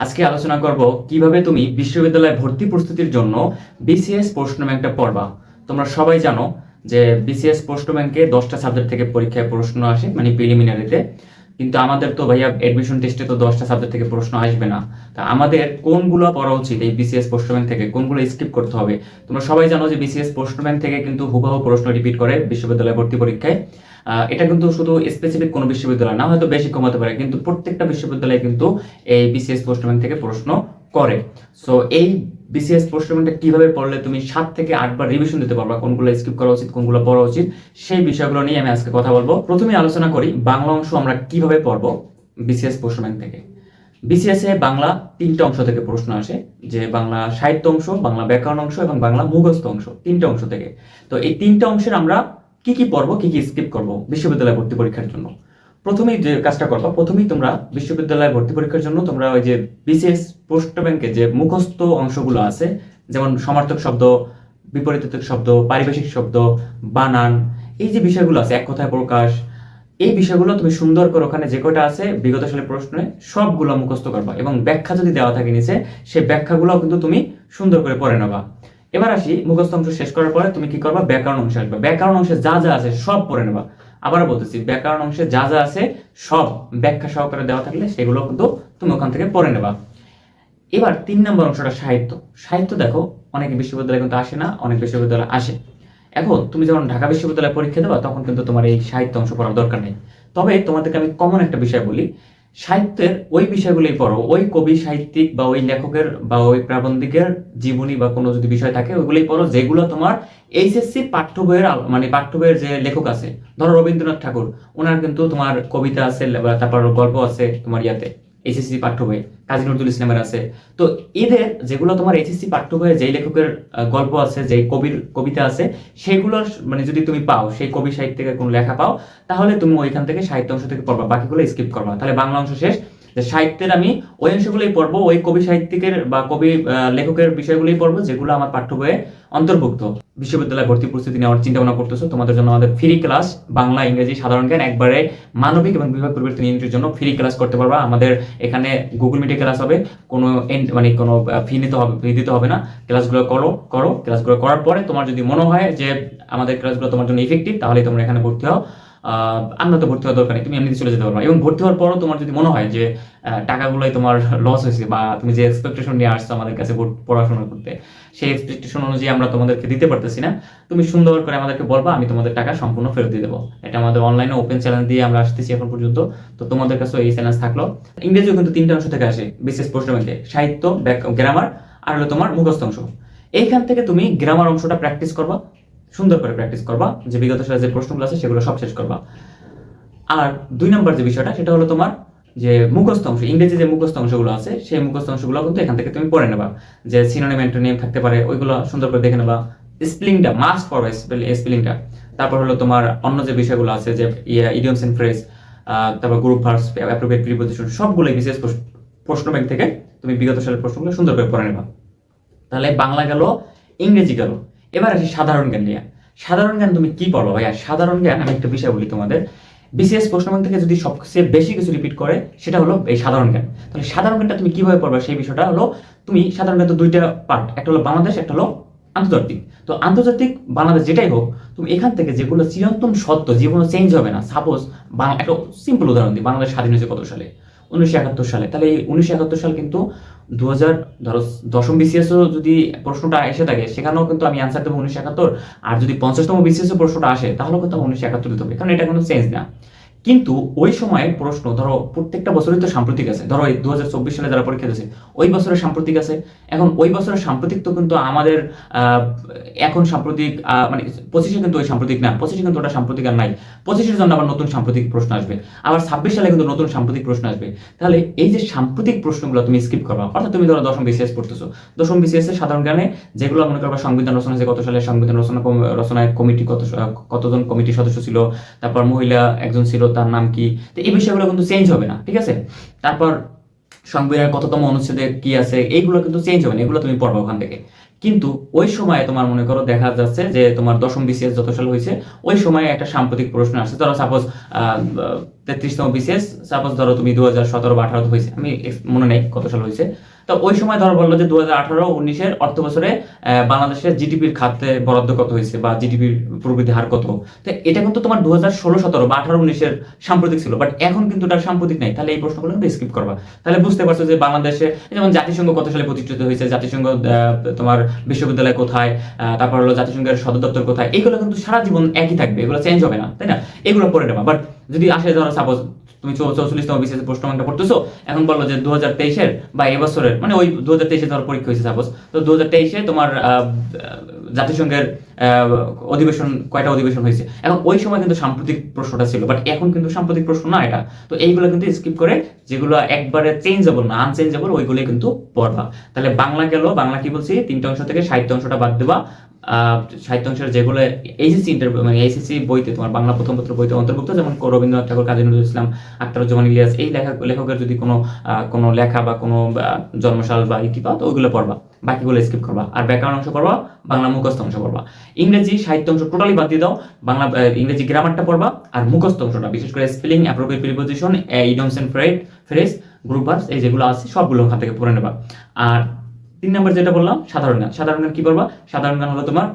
আজকে আলোচনা করব কীভাবে তুমি বিশ্ববিদ্যালয়ে ভর্তি প্রস্তুতির জন্য বিসিএস প্রশ্ন ব্যাংকটা পড়বা। তোমরা সবাই জানো যে বিসিএস প্রশ্ন ব্যাংকে দশটা সাবজেক্ট থেকে পরীক্ষায় প্রশ্ন আসে মানে প্রিলিমিনারিতে কিন্তু আমাদের তো ভাইয়া এডমিশন টেস্টে তো দশটা সাবজেক্ট থেকে প্রশ্ন আসবে না। তা আমাদের কোনগুলো পড়া উচিত এই বিসিএস প্রশ্ন ব্যাংক থেকে? কোনগুলো স্কিপ করতে হবে? তোমরা সবাই জানো যে বিসিএস প্রশ্ন ব্যাংক থেকে কিন্তু হুবহু প্রশ্ন রিপিট করে বিশ্ববিদ্যালয় ভর্তি পরীক্ষায়। এটা কিন্তু শুধু স্পেসিফিক কোনো বিশ্ববিদ্যালয় না, হয়তো বেশি কমাতে পারে, কিন্তু প্রত্যেকটা বিশ্ববিদ্যালয়ে কিন্তু এই বিসিএস প্রশ্ন ব্যাংক থেকে প্রশ্ন করে। সো এই বিসিএস প্রশ্ন কীভাবে পড়লে তুমি সাত থেকে আটবার রিভিশন দিতে পারবা, কোনগুলো স্কিপ করা উচিত, কোনগুলো পড়া উচিত, সেই বিষয়গুলো নিয়ে আমি আজকে কথা বলব। প্রথমে আলোচনা করি বাংলা অংশ আমরা কীভাবে পড়ব বিসিএস প্রশ্ন থেকে। বিসিএস এ বাংলা তিনটা অংশ থেকে প্রশ্ন আসে, যে বাংলা সাহিত্য অংশ, বাংলা ব্যাকরণ অংশ এবং বাংলা মুখস্থ অংশ, তিনটা অংশ থেকে। তো এই তিনটা অংশের আমরা কি কি পড়ব, কি কি স্কিপ করব বিশ্ববিদ্যালয় ভর্তি পরীক্ষার জন্য? প্রথমেই যে কাজটা করবা, প্রথমেই তোমরা বিশ্ববিদ্যালয় ভর্তি পরীক্ষার জন্য তোমরা ওই যে বিসিএস পোস্ট ব্যাংকে যে মুখস্থ অংশগুলো আছে, যেমন সমার্থক শব্দ বিপরীতার্থক শব্দ, পারিভাষিক শব্দ, বানান, এই যে বিষয়গুলো আছে, এক কথায় প্রকাশ, এই বিষয়গুলো তুমি সুন্দর করে ওখানে যে কটা আছে, বিগত সালের প্রশ্নে সবগুলো মুখস্থ করবা এবং ব্যাখ্যা যদি দেওয়া থাকে নিচে, সেই ব্যাখ্যাগুলো কিন্তু তুমি সুন্দর করে পড়ে নেবা। এবার আসি, মুখস্থ অংশ শেষ করার পরে তুমি কি করবা? ব্যাকরণ অংশে আসবে। ব্যাকরণ অংশে যা যা আছে সব পড়ে নেবা। আবার বলতেছি, ব্যাকরণ অংশে যা যা আছে সব ব্যাখ্যা সহকারে দেওয়া থাকলে সেগুলো কিন্তু তুমি ওখান থেকে পড়ে নেবা। এবার তিন নম্বর অংশটা সাহিত্য। সাহিত্য দেখো, অনেক বিশ্ববিদ্যালয় কিন্তু আসে না, অনেক বিশ্ববিদ্যালয় আসে। এখন তুমি যখন ঢাকা বিশ্ববিদ্যালয়ে পরীক্ষা দেবা, তখন কিন্তু তোমার এই সাহিত্য অংশ পড়ার দরকার নেই। তবে তোমাদেরকে আমি কমন একটা বিষয় বলি সাহিত্যের ওই বিষয়গুলোই পড়ো। ওই কবি, সাহিত্যিক বা ওই লেখকের বা ওই প্রাবন্ধিকের জীবনী বা কোনো যদি বিষয় থাকে, ওইগুলোই পড়ো, যেগুলো তোমার এইচএসসি পাঠ্য বইয়ের মানে পাঠ্য বইয়ের যে লেখক আছে, ধরো রবীন্দ্রনাথ ঠাকুর, ওনার কিন্তু তোমার কবিতা আছে তারপর গল্প আছে তোমার ইয়াতে। এইচএসসি পাঠ্য বই কাজী নজরুল ইসলামের আছে। তো এদের যেগুলো তোমার এইচএসসি পাঠ্য বইয়ে যেই লেখকের গল্প আছে, যেই কবির, কবিতা আছে, সেইগুলোর মানে যদি তুমি পাও, সেই কবি সাহিত্যের কোনো লেখা পাও, তাহলে তুমি ওইখান থেকে সাহিত্য অংশ থেকে পড়বা, বাকিগুলো স্কিপ করবা তাহলে বাংলা অংশ শেষ। যে সাহিত্যের আমি ওই অংশগুলোই পড়ব, ওই কবি সাহিত্যিকের বা কবি লেখকের বিষয়গুলোই পড়ব, যেগুলো আমার পাঠ্য বইয়ে অন্তর্ভুক্ত। বিশ্ববিদ্যালয় ভর্তি প্রস্তুতি নেওয়ার চিন্তা ভাবনা করতেছো, তোমাদের জন্য আমাদের ফ্রি ক্লাস বাংলা, ইংরেজি, সাধারণ জ্ঞান একবারে মানবিক এবং বিভাগ পরিবর্তন ইউনিটের জন্য ফ্রি ক্লাস করতে পারবা। আমাদের এখানে গুগল মিটে ক্লাস হবে, কোনো মানে কোনো ফি নিতে হবে ফি দিতে হবে না। ক্লাসগুলো করো করো ক্লাসগুলো করার পরে তোমার যদি মনে হয় যে আমাদের ক্লাসগুলো তোমার জন্য ইফেক্টিভ তাহলে তোমরা এখানে ভর্তি হও। আহ, আমরা তো ভর্তি হওয়ার দরকার নেই তুমি এমনিতে চলে যেতে পারবা। এবং ভর্তি হওয়ার পরও তোমার যদি মনে হয় যে টাকাগুলোই তোমার লস হয়েছে বা তুমি যে এক্সপেকটেশন নিয়ে আসছো আমাদের কাছে পড়াশোনা করতে সেই এক্সপেকটেশন অনুযায়ী আমরা তোমাদেরকে দিতে পারতেছি না। তুমি সুন্দর করে আমাদেরকে বলবা আমি তোমাদের টাকা সম্পূর্ণ ফেরত দিয়ে দেবো। এটা আমাদের অনলাইনে ওপেন চ্যালেঞ্জ দিয়ে আমরা আসতেছি এখন পর্যন্ত। তো তোমাদের কাছেও এই চ্যালেঞ্জ থাকল। ইংরেজিও কিন্তু তিনটা অংশ থেকে আসে বিশেষ প্রশ্ন ব্যাংকে সাহিত্য গ্রামার আর হলো তোমার মুখস্থ অংশ। এইখান থেকে তুমি গ্রামার অংশটা প্র্যাকটিস করবা। সুন্দর করে প্র্যাকটিস করবা। যে বিগত সালে যে প্রশ্নগুলো আছে, সেগুলো সব শেষ করবা। আর দুই নম্বর যে বিষয়টা, সেটা হলো তোমার যে মুখস্থ অংশ, ইংরেজি যে মুখস্থ অংশগুলো আছে, সেই মুখস্থ অংশগুলো কিন্তু এখান থেকে তুমি পড়ে নেবা। যে সিনোনিম অ্যান্টোনিম থাকতে পারে, ওইগুলো সুন্দর করে দেখে নেবা। স্পেলিংটা মাস্ট পড়বা স্পেলিংটা তারপর হলো তোমার অন্য যে বিষয়গুলো আছে, যে ইডিয়মস এন্ড ফ্রেজ তারপর গ্রুপ ভার্স অ্যাপ্রোপ্রিয়েট প্রিপোজিশন সবগুলোই বিশেষ প্রশ্ন ব্যাংক থেকে তুমি বিগত সালের প্রশ্নগুলো সুন্দর করে পড়ে নেবা। তাহলে বাংলা গেল, ইংরেজি গেল। এবার আসি সাধারণ জ্ঞান নিয়ে। সাধারণ জ্ঞান তুমি কি পড়ো ভাইয়া? সাধারণ জ্ঞান, আমি একটা বিষয় বলি তোমাদের। বিসিএস প্রশ্নব্যাংক থেকে যদি সবচেয়ে বেশি কিছু রিপিট করে, সেটা হলো এই সাধারণ জ্ঞান। তাহলে সাধারণ জ্ঞানটা তুমি কীভাবে পড়বে? সেই বিষয়টা হলো তুমি সাধারণ জ্ঞান তো দুইটা পার্ট একটা হলো বাংলাদেশ, একটা হলো আন্তর্জাতিক। তো আন্তর্জাতিক বাংলাদেশ যেটাই হোক, তুমি এখান থেকে যেগুলো চিরন্তন সত্য জীবনে চেঞ্জ হবে না। সাপোজ একটা সিম্পল উদাহরণ দিই, বাংলাদেশ স্বাধীন হয়েছে কত সালে? উনিশশো একাত্তর সালে। তাহলে এই উনিশশো একাত্তর সাল কিন্তু দু হাজার ধরো দশম বিসিএসও যদি প্রশ্নটা এসে থাকে, সেখানেও কিন্তু আমি অ্যান্সার দেবো উনিশশো একাত্তর। আর যদি পঞ্চাশতম বিসিএসও প্রশ্নটা আসে, তাহলেও কিন্তু উনিশশো একাত্তর দিতে হবে, কারণ এটা কোনো চেঞ্জ না। কিন্তু ওই সময়ে প্রশ্ন, ধরো প্রত্যেকটা বছরই তো সাম্প্রতিক আছে। ধরো দু হাজার চব্বিশ সালে যারা পরীক্ষা দিয়েছে, ওই বছরের সাম্প্রতিক আছে। এখন ওই বছরের সাম্প্রতিক তো কিন্তু আমাদের এখন সাম্প্রতিক মানে পঁচিশে কিন্তু ওই সাম্প্রতিক না, পঁচিশে কিন্তু ওটা সাম্প্রতিক আর নাই। পঁচিশের জন্য আবার নতুন সাম্প্রতিক প্রশ্ন আসবে। আবার ছাব্বিশ সালে কিন্তু নতুন সাম্প্রতিক প্রশ্ন আসবে। তাহলে এই যে সাম্প্রতিক প্রশ্নগুলো তুমি স্কিপ করবা, অর্থাৎ তুমি ধরো দশম বিসিএস পড়তেছো। দশম বিসিএস এর সাধারণ জ্ঞানে যেগুলো মনে করবা সংবিধান রচনা হয়েছে, কত সালে সংবিধান রচনা রচনায় কমিটি কত, কতজন কমিটি সদস্য ছিল, তারপর মহিলা একজন ছিল তার নাম কি? তো এই বিষয়গুলো কিন্তু চেঞ্জ হবে না, ঠিক আছে? তারপর সংবিধানের কততম অনুচ্ছেদে কি আছে? এইগুলো কিন্তু চেঞ্জ হবে না, এগুলো তুমি পড়বা ওখান থেকে। কিন্তু ওই সময়ে তোমার মনে করো দেখা যাচ্ছে যে তোমার দশম বিসিএস যত সাল হয়েছে, ওই সময়ে একটা সাম্প্রতিক প্রশ্ন আসছে। ধরো সাপোজ তেত্রিশতম বিসিএস, সাপোজ ধরো তুমি দু হাজার সতেরো বা আঠারো হয়েছে আমি মনে নেই কত সাল হয়েছে তো ওই সময় ধরো বলল যে দু হাজার আঠারো উনিশের অর্থ বছরে বাংলাদেশের জিডিপির খাতে বরাদ্দ কত হয়েছে বা জিডিপির প্রবৃদ্ধি হার কত? তো এটা কিন্তু তোমার দু হাজার ষোলো সতেরো বা আঠারো উনিশের সাম্প্রতিক ছিল বাট এখন কিন্তু এটা সাম্প্রতিক নাই। তাহলে এই প্রশ্নগুলো কিন্তু স্কিপ করবা। তাহলে বুঝতে পারছ যে বাংলাদেশে যেমন জাতিসংঘ কত সালে প্রতিষ্ঠিত হয়েছে জাতিসংঘ তোমার বিশ্ববিদ্যালয় কোথায় তারপর হলো জাতিসংঘের সদর দপ্তর কোথায়, এগুলো কিন্তু সারা জীবন একই থাকবে, এগুলো চেঞ্জ হবে না, তাই না? এগুলো পড়ে নেবা বাট যদি আসে, ধরো সাপোজ তুমি চৌচল্লিশতম বিশেষ প্রশ্ন ব্যাংকটা পড়তেছো, এখন বলল যে দু হাজার তেইশের বা এবছরের মানে ওই দু হাজার তেইশে ধর পরীক্ষা হয়েছে সাপোজ তো দু হাজার তেইশে তোমার জাতিসংঘের অধিবেশন, কয়টা অধিবেশন হয়েছে। এখন ওই সময় কিন্তু সাম্প্রতিক প্রশ্নটা ছিল বাট এখন কিন্তু সাম্প্রতিক প্রশ্ন না এটা। তো এইগুলো কিন্তু স্কিপ করে যেগুলো একবারে চেঞ্জেবল না আনচেঞ্জেবল ওইগুলোই কিন্তু পড়বা। তাহলে বাংলা গেল, বাংলা কি বলছি? তিনটা অংশ থেকে সাহিত্য অংশটা বাদ দেবা। আহ, সাহিত্য অংশের যেগুলো এইচএসসি ইন্টারভিউ মানে এইচএসসি বইতে তোমার বাংলা প্রথম পত্র বইতে অন্তর্ভুক্ত যেমন রবীন্দ্রনাথ ঠাকুর কাজী নজরুল ইসলাম আখতারুজ্জামান ইলিয়াস এই লেখক লেখকের যদি কোনো কোনো লেখা বা কোনো আহ, জন্মসাল বা ইতি পাও তো ওইগুলো পড়বা। বাকিগুলো স্কিপ করবা। আর ব্যাকরণ অংশ পড়বা বাংলা মুখস্থ অংশ পড়বা। ইংরেজি সাহিত্য অংশ টোটালি বাদ দিয়ে দাও বাংলা ইংরেজি গ্রামারটা পড়বা আর মুখস্থ অংশটা বিশেষ করে spelling appropriate preposition idioms and Fred phrase group verbs এই যেগুলো আছে সবগুলো ওখান থেকে পড়ে নেবা। আর তিন নম্বর যেটা বললাম, সাধারণ জ্ঞান সাধারণ জ্ঞান কি পড়বা সাধারণ জ্ঞান হলো তোমার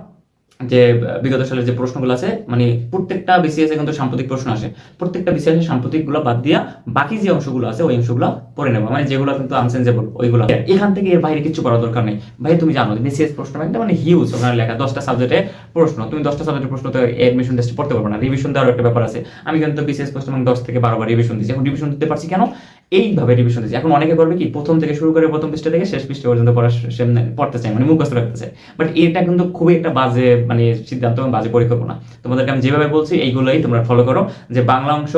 যে, বিগত সালের যে প্রশ্নগুলো আছে মানে প্রত্যেকটা বিসিএস এ কিন্তু সাম্প্রতিক প্রশ্ন আসে। প্রত্যেকটা বিসিএস এর সাম্প্রতিকগুলো বাদ দিয়া বাকি যে অংশগুলো আছে, ওই অংশগুলো পড়ে নেবা। মানে যেগুলো কিন্তু আনসেন্সেবল ওইগুলো। এখান থেকে এর বাইরে কিছু করার দরকার নেই। ভাই, তুমি জানো বিসিএস প্রশ্ন ব্যাংকটা মানে হিউজ ওখানে লেখা দশটা সাবজেক্টে প্রশ্ন। তুমি দশটা সাবজেক্টের প্রশ্ন তো এডমিশন টেস্টে পড়তে পারবে না। রিভিশন দেওয়ার একটা ব্যাপার আছে। আমি কিন্তু বিসিএস প্রশ্ন ব্যাংক দশ থেকে বারো বার রিভিশন দিচ্ছি এখন রিভিশন দিতে পারছি কেন? এইভাবে রিভিশন দিচ্ছি এখন অনেকে করবে কি, প্রথম থেকে শুরু করে প্রথম পৃষ্ঠা থেকে শেষ পৃষ্ঠা পর্যন্ত পড়া পড়তে চাই মানে মুখস্থ রাখতে চাই বাট এটা কিন্তু খুবই একটা বাজে মানে সিদ্ধান্ত বাজে পরিকল্পনা। তোমাদেরকে আমি যেভাবে বলছি, এইগুলোই তোমরা ফলো করো, যে বাংলা অংশ,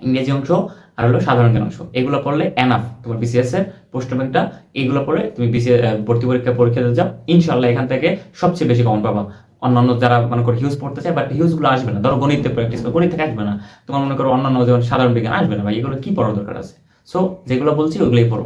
ইংরেজি অংশ, আর হলো সাধারণ জ্ঞান অংশ। এগুলো পড়লে এনাফ তোমার বিসিএস এর প্রশ্ন ব্যাংকটা এগুলো পড়ে তুমি বিসিএস ভর্তি পরীক্ষা পরীক্ষা দিতে যাও। ইনশাল্লাহ এখান থেকে সবচেয়ে বেশি কমন পাবা। অন্যান্য যারা মনে করো হিউজ পড়তে চায় বাট হিউজগুলো আসবে না। ধরো গণিতে প্র্যাকটিস করো, গণিত থেকে আসবে না। তোমার মনে করো অন্যান্য যেমন সাধারণ বিজ্ঞান আসবে না, ভাই, এগুলো কি পড়ার দরকার আছে? সো যেগুলো বলছি ওগুলোই পড়ো।